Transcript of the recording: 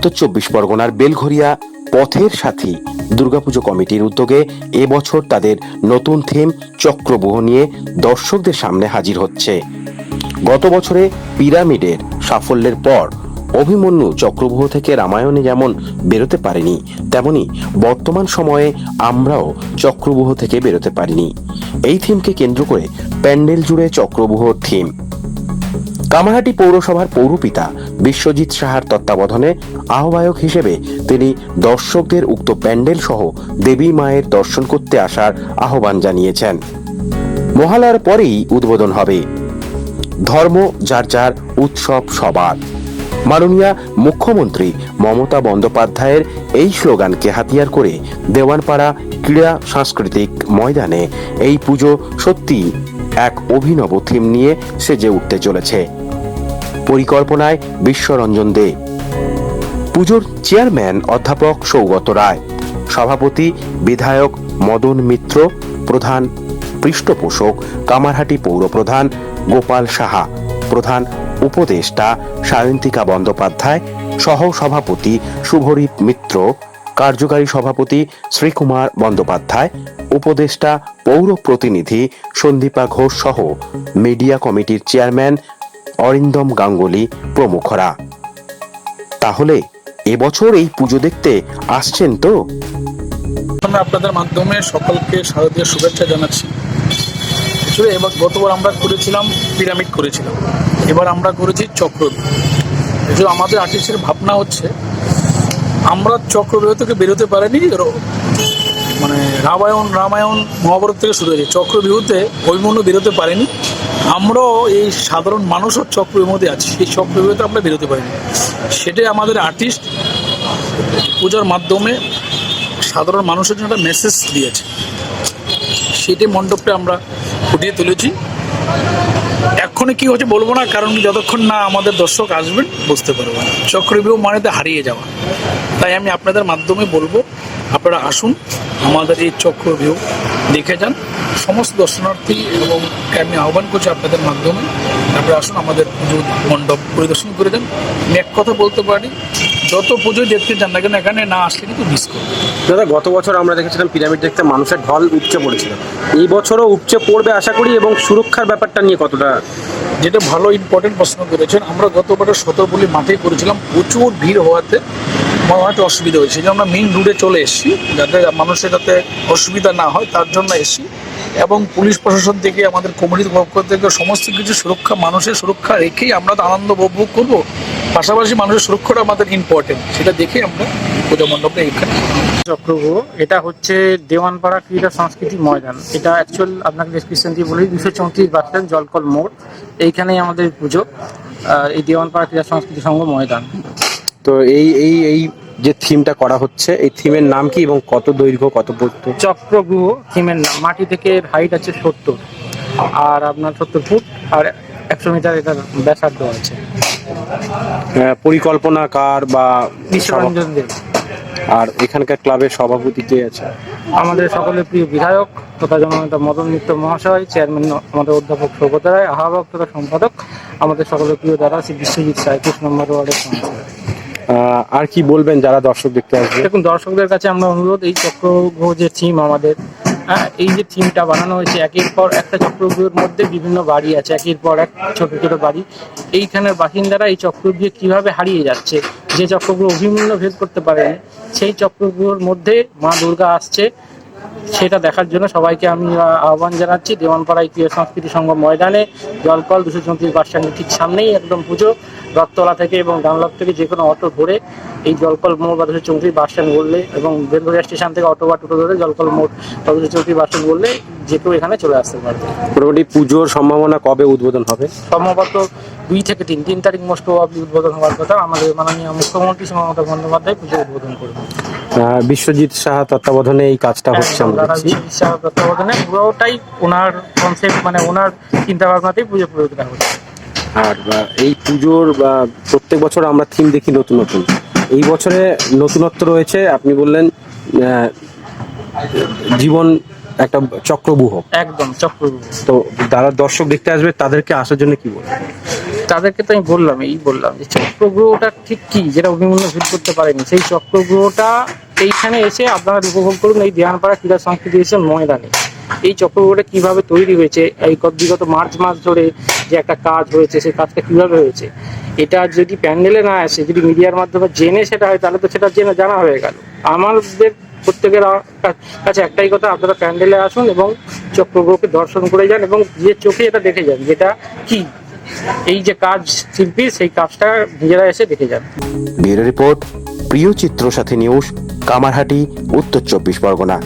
উত্তর চব্বিশ পরগনার বেলঘরিয়া পথের সাথী দুর্গাপুজো কমিটির উদ্যোগে এবছর তাদের নতুন থিম চক্রবুহ নিয়ে দর্শকদের সামনে হাজির হচ্ছে। গত বছরে পিরামিডের সাফল্যের পর অভিমন্যু চক্রবুহ থেকে রামায়ণে যেমন বেরোতে পারেনি, তেমনি বর্তমান সময়ে আমরাও চক্রবুহ থেকে বেরোতে পারিনি। এই থিমকে কেন্দ্র করে প্যান্ডেল জুড়ে চক্রবুহর থিম। কামারহাটি পৌরসভার পৌরপিতা বিশ্বজিৎ সাহার তত্ত্বাবধানে আহ্বায়ক হিসেবে তিনি দর্শকদের উক্ত প্যান্ডেল সহ দেবী মায়ের দর্শন করতে আসার আহ্বান জানিয়েছেন। মহালয়ার পরেই উদ্বোধন হবে। ধর্ম, যার যার উৎসব সবার। মাননীয়া মুখ্যমন্ত্রী মমতা বন্দ্যোপাধ্যায়ের এই স্লোগানকে হাতিয়ার করে দেওয়ানপাড়া ক্রীড়া সাংস্কৃতিক ময়দানে এই পুজো সত্যি এক অভিনব থিম নিয়ে সেজে উঠতে চলেছে। পরিকল্পনায় বিশ্বরঞ্জন দে। পুজোর চেয়ারম্যান অধ্যাপক সৌগত রায়। সভাপতি বিধায়ক মদন মিত্র। প্রধান পৃষ্ঠপোষক কামারহাটি পৌরপ্রধান গোপাল সাহা। প্রধান উপদেষ্টা সায়ন্তিকা বন্দ্যোপাধ্যায়। সহ সভাপতি শুভরীপ মিত্র। কার্যকারী সভাপতি শ্রীকুমার বন্দ্যোপাধ্যায়। উপদেষ্টা পৌর প্রতিনিধি সন্দীপা ঘোষ সহ মিডিয়া কমিটির চেয়ারম্যান অরিন্দম গাঙ্গুলি প্রমুখরা। তাহলে এবছর এই পুজো দেখতে আসছেন তো? আমরা আপনাদের মাধ্যমে সকলকে শারদীয় শুভেচ্ছা জানাচ্ছি। এবার গতবার আমরা করেছিলাম, পিরামিড করেছিলাম। এবার আমরা করেছি চক্রবৃদ্ধি যে আমাদের আর্টিস্টের ভাবনা হচ্ছে, আমরা চক্রবৃহ থেকে বেরোতে পারিনি মানে রামায়ণ রামায়ণ মহাভারত থেকে শুরু হয়েছে। চক্রবিহুতে অভিমন্য বেরোতে পারেনি। আমরাও এই সাধারণ মানুষও চক্রবিহুর আছি। এই চক্রবিহুতে আমরা বেরোতে পারিনি। সেটাই আমাদের আর্টিস্ট পূজার মাধ্যমে সাধারণ মানুষের জন্য একটা মেসেজ দিয়েছে। সেটাই মণ্ডপটা আমরা ফুটিয়ে তুলেছি। এক্ষণে কি হচ্ছে বলব না, কারণ যতক্ষণ না আমাদের দর্শক আসবেন, বুঝতে পারব না। চক্রবিহ মানেতে হারিয়ে যাওয়া। তাই আমি আপনাদের মাধ্যমে বলব, আপনারা আসুন, আমাদের এই চক্রবিহ দেখে যান। সমস্ত দর্শনার্থী এবং আমি আহ্বান করছি আপনাদের মাধ্যমে, আপনারা আসুন আমাদের মণ্ডপ পরিদর্শন করে যান। আমি এক কথা বলতে পারি যত পুজো দেখতে চান না কেন এখানে না আসলে কিন্তু মিস করবেন দাদা গত বছর আমরা দেখেছিলাম পিরামিড দেখতে মানুষের ঢল উপচে পড়েছিল। এই বছরও উপচে পড়বে আশা করি এবং সুরক্ষার ব্যাপারটা নিয়ে কতটা যেটা ভালো ইম্পর্টেন্ট প্রশ্ন করেছেন আমরা গতবার সতর্পল্লী মাঠে করেছিলাম প্রচুর ভিড় হওয়াতে আমার অনেকটা অসুবিধা হয়েছে। জন্য আমরা মেইন রুটে চলে এসেছি যাতে মানুষের যাতে অসুবিধা না হয় তার জন্য এসেছি। এবং পুলিশ প্রশাসন থেকে আমাদের কমিটির পক্ষ থেকে সমস্ত কিছু সুরক্ষা মানুষের সুরক্ষা রেখেই আমরা তো আনন্দ উপভোগ করব। পাশাপাশি মানুষের সুরক্ষাটা আমাদের ইম্পর্টেন্ট সেটা দেখেই আমরা পূজা মণ্ডপে এখানে চক্রগ্রহ এটা হচ্ছে দেওয়ানপাড়া ক্রীড়া সংস্কৃতি ময়দান। এটা অ্যাকচুয়াল আপনাকে ডেসক্রিপশন দিয়ে বলি দুশো চৌত্রিশ বাচ্চান জলকল মোড়। এইখানেই আমাদের পুজো এই দেওয়ানপাড়া ক্রীড়া সংস্কৃতি সংঘ ময়দান। তো এই এই এই যে থিমটা করা হচ্ছে এই থিমের নাম কি এবং কত দৈর্ঘ্য কত প্রস্থ চক্রগ্রহ থিমের নাম। মাটি থেকে হাইট আছে সত্তর। আর আপনার সত্তর ফুট আর একশো মিটার এটার ব্যাসার্ধ আছে। আহ, পরিকল্পনা কার বা বিশ্বরঞ্জন দেব আর এখানকার ক্লাবের সভাপতি কে আছে? আমাদের সকলের প্রিয় বিধায়ক তথা জননেতা মদন মিত্র মহাশয় চেয়ারম্যান আমাদের অধ্যাপক সৌগত রায় আহ্বায়ক তথা সম্পাদক আমাদের সকলের প্রিয় দাদা শ্রী বিশ্বজিৎ সাঁত্রিশ নম্বর ওয়ার্ডের আহ, আর কি বলবেন যারা দর্শক দেখতে আসবে? দেখুন, দর্শকদের কাছে আমরা অনুরোধ, এই চক্রগ্রহ যে থিম আমাদের হ্যাঁ এই যে থিমটা বানানো হয়েছে, একের পর একটা চক্রগ্রহের মধ্যে বিভিন্ন বাড়ি আছে, একের পর এক ছোট ছোট বাড়ি। এইখানের বাসিন্দারা এই চক্রগ্রহ কীভাবে হারিয়ে যাচ্ছে, যে চক্রগ্রহ অভিমূল্য ভেদ করতে পারেনি, সেই চক্রগ্রহের মধ্যে মা দুর্গা আসছে সেটা দেখার জন্য সবাইকে আমি আহ্বান জানাচ্ছি। দেওয়ানপাড়া ক্রীড়া সংস্কৃতি সংঘ ময়দানে জলকল দুশো চৌত্রিশ বাস স্ট্যান্ডের ঠিক সামনেই একদম পুজো। রথতলা থেকে এবং ডানলপ থেকে যে কোনো অটো ধরে এই জলকল মোড় বা দুশো চৌত্রিশ বাস স্ট্যান্ড বললে এবং বেলগড়িয়া স্টেশন থেকে অটো বা টোটো ধরে জলকল মোড় বা দুশো চৌত্রিশ বাস স্ট্যান্ড বললে যে কেউ এখানে চলে আসতে পারবে। মোটামুটি পুজোর সম্ভাবনা কবে উদ্বোধন হবে? সম্ভবত দুই থেকে তিন তিন তারিখ মোস্ট উদ্বোধন হওয়ার কথা। আমাদের মাননীয় মুখ্যমন্ত্রী শ্রী মমতা বন্দ্যোপাধ্যায় পুজো উদ্বোধন করবেন। বিশ্বজিৎ সাহা তত্ত্বাবধানে এই কাজটা হচ্ছে আমরা দেখছি। চিকিৎসা তত্ত্বাবধানে পুরোটাই ওনার কনসেপ্ট মানে ওনার চিন্তা ভাবনাতেই পুজো প্রয়োগ হচ্ছে। আর এই পুজোর বা প্রত্যেক বছর আমরা থিম দেখি নতুন নতুন। এই বছরে নতুনত্ব রয়েছে আপনি বললেন জীবন একটা চক্রবুহ। একদম চক্রবর্তী তো যারা দর্শক দেখতে আসবে তাদেরকে আসার জন্য কি বলবেন? তাদেরকে তো আমি বললাম, এই বললাম যে চক্রগ্রহটা ঠিক কি, যেটা অভিমন্যু ফিল করতে পারেনি। সেই চক্রগ্রহটা এইখানে এসে আপনারা উপভোগ করুন, এই ধ্যানপাড়া ক্রীড়া সংস্কৃতি এসে ময়দানে। এই চক্রগ্রহটা কীভাবে তৈরি হয়েছে, এই বিগত মার্চ মাস ধরে যে একটা কাজ হয়েছে, সেই কাজটা কীভাবে হয়েছে, এটা যদি প্যান্ডেলে না আসে, যদি মিডিয়ার মাধ্যমে জেনে সেটা হয়, তাহলে তো সেটা জেনে জানা হয়ে গেল। আমাদের প্রত্যেকের কাছে একটাই কথা, আপনারা প্যান্ডেলে আসুন এবং চক্রগ্রহকে দর্শন করে যান এবং যে চোখে এটা দেখে যান, যেটা কি এই যে কাজ শিল্পী, সেই কাজটা নিজেরা এসে দেখে যান। ব্যুরো রিপোর্ট, প্রিয় চিত্র সাথী নিউজ, কামারহাটি, উত্তর চব্বিশ পরগনা।